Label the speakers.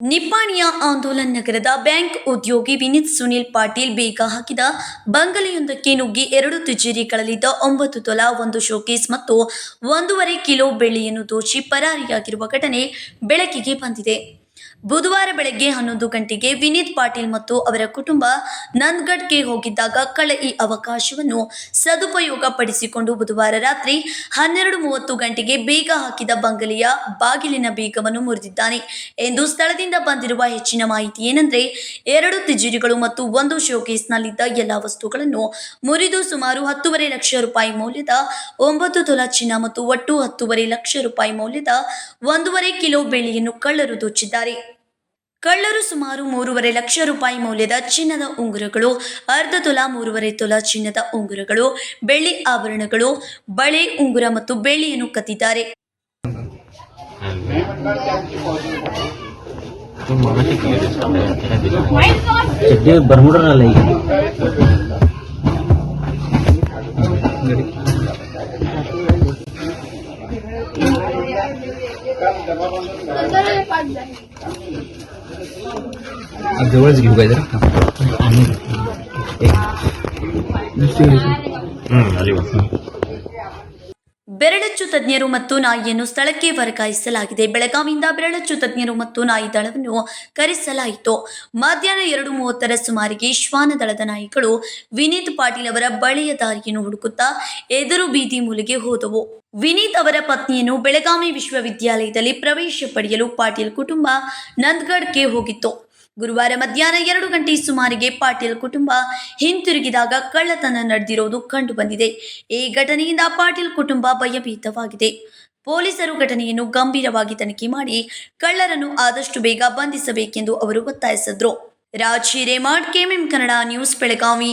Speaker 1: ನಿಪ್ಪಾಣಿಯ ಆಂದೋಲನ್ ನಗರದ ಬ್ಯಾಂಕ್ ಉದ್ಯೋಗಿ ವಿನೀತ್ ಸುನಿಲ್ ಪಾಟೀಲ್ ಬೇಗ ಹಾಕಿದ ಬಂಗಲೆಯೊಂದಕ್ಕೆ ನುಗ್ಗಿ ಎರಡು ತಿಜೇರಿಗಳಲ್ಲಿದ್ದ ಒಂಬತ್ತು ತೊಲ, ಒಂದು ಶೋಕೇಸ್ ಮತ್ತು ಒಂದೂವರೆ ಕಿಲೋ ಬೆಳ್ಳಿಯನ್ನು ದೋಚಿ ಪರಾರಿಯಾಗಿರುವ ಘಟನೆ ಬೆಳಕಿಗೆ ಬಂದಿದೆ. ಬುಧವಾರ ಬೆಳಗ್ಗೆ ಹನ್ನೊಂದು ಗಂಟೆಗೆ ವಿನೀತ್ ಪಾಟೀಲ್ ಮತ್ತು ಅವರ ಕುಟುಂಬ ನಂದ್ಗಢ್ಗೆ ಹೋಗಿದ್ದಾಗ ಕಳೆ ಈ ಅವಕಾಶವನ್ನು ಸದುಪಯೋಗ ಪಡಿಸಿಕೊಂಡು ಬುಧವಾರ ರಾತ್ರಿ ಹನ್ನೆರಡು ಮೂವತ್ತು ಗಂಟೆಗೆ ಬೀಗ ಹಾಕಿದ ಬಂಗಲೆಯ ಬಾಗಿಲಿನ ಬೀಗವನ್ನು ಮುರಿದಿದ್ದಾನೆ. ಎಂದು ಸ್ಥಳದಿಂದ ಬಂದಿರುವ ಹೆಚ್ಚಿನ ಮಾಹಿತಿ ಏನೆಂದರೆ, ಎರಡು ತಿಜೋರಿಗಳು ಮತ್ತು ಒಂದು ಶೋಕೇಸ್ನಲ್ಲಿದ್ದ ಎಲ್ಲ ವಸ್ತುಗಳನ್ನು ಮುರಿದು ಸುಮಾರು ಹತ್ತೂವರೆ ಲಕ್ಷ ರೂಪಾಯಿ ಮೌಲ್ಯದ ಒಂಬತ್ತು ತೊಲ ಚಿನ್ನ ಮತ್ತು ಒಟ್ಟು ಹತ್ತೂವರೆ ಲಕ್ಷ ರೂಪಾಯಿ ಮೌಲ್ಯದ ಒಂದೂವರೆ ಕಿಲೋ ಬೆಳ್ಳಿಯನ್ನು ಕಳ್ಳರು ದೋಚಿದ್ದಾರೆ. ಕಳ್ಳರು ಸುಮಾರು ಮೂರುವರೆ ಲಕ್ಷ ರೂಪಾಯಿ ಮೌಲ್ಯದ ಚಿನ್ನದ ಉಂಗುರಗಳು, ಅರ್ಧ ತುಲಾ ಮೂರುವರೆ ತುಲಾ ಚಿನ್ನದ ಉಂಗುರಗಳು, ಬೆಳ್ಳಿ ಆಭರಣಗಳು, ಬಳೆ ಉಂಗುರ ಮತ್ತು ಬೆಳ್ಳಿಯನ್ನು ಕದ್ದಿದ್ದಾರೆ
Speaker 2: जवळच घेऊ काय जरा
Speaker 1: ಬೆರಳಚ್ಚು ತಜ್ಞರು ಮತ್ತು ನಾಯಿಯನ್ನು ಸ್ಥಳಕ್ಕೆ ವರ್ಗಾಯಿಸಲಾಗಿದೆ ಬೆಳಗಾವಿಯಿಂದ ಬೆರಳಚ್ಚು ತಜ್ಞರು ಮತ್ತು ನಾಯಿ ದಳವನ್ನು ಕರೆಸಲಾಯಿತು ಮಧ್ಯಾಹ್ನ ಎರಡು ಮೂವತ್ತರ ಸುಮಾರಿಗೆ ಶ್ವಾನ ದಳದ ನಾಯಿಗಳು ವಿನೀತ್ ಪಾಟೀಲ್ ಅವರ ಬಳಿಯ ದಾರಿಯನ್ನು ಹುಡುಕುತ್ತಾ ಎದುರು ಬೀದಿ ಮೂಲೆಗೆ ಹೋದವು ವಿನೀತ್ ಅವರ ಪತ್ನಿಯನ್ನು ಬೆಳಗಾವಿ ವಿಶ್ವವಿದ್ಯಾಲಯದಲ್ಲಿ ಪ್ರವೇಶ ಪಡೆಯಲು ಪಾಟೀಲ್ ಕುಟುಂಬ ನಂದ್ಗಢ್ಗೆ ಹೋಗಿತ್ತು ಗುರುವಾರ ಮಧ್ಯಾಹ್ನ ಎರಡು ಗಂಟೆ ಸುಮಾರಿಗೆ ಪಾಟೀಲ್ ಕುಟುಂಬ ಹಿಂತಿರುಗಿದಾಗ ಕಳ್ಳತನ ನಡೆದಿರುವುದು ಕಂಡುಬಂದಿದೆ. ಈ ಘಟನೆಯಿಂದ ಪಾಟೀಲ್ ಕುಟುಂಬ ಭಯಭೀತವಾಗಿದೆ. ಪೊಲೀಸರು ಘಟನೆಯನ್ನು ಗಂಭೀರವಾಗಿ ತನಿಖೆ ಮಾಡಿ ಕಳ್ಳರನ್ನು ಆದಷ್ಟು ಬೇಗ ಬಂಧಿಸಬೇಕೆಂದು ಅವರು ಒತ್ತಾಯಿಸಿದ್ರು. Raj Hiremath KMM Kannada news Belagavi.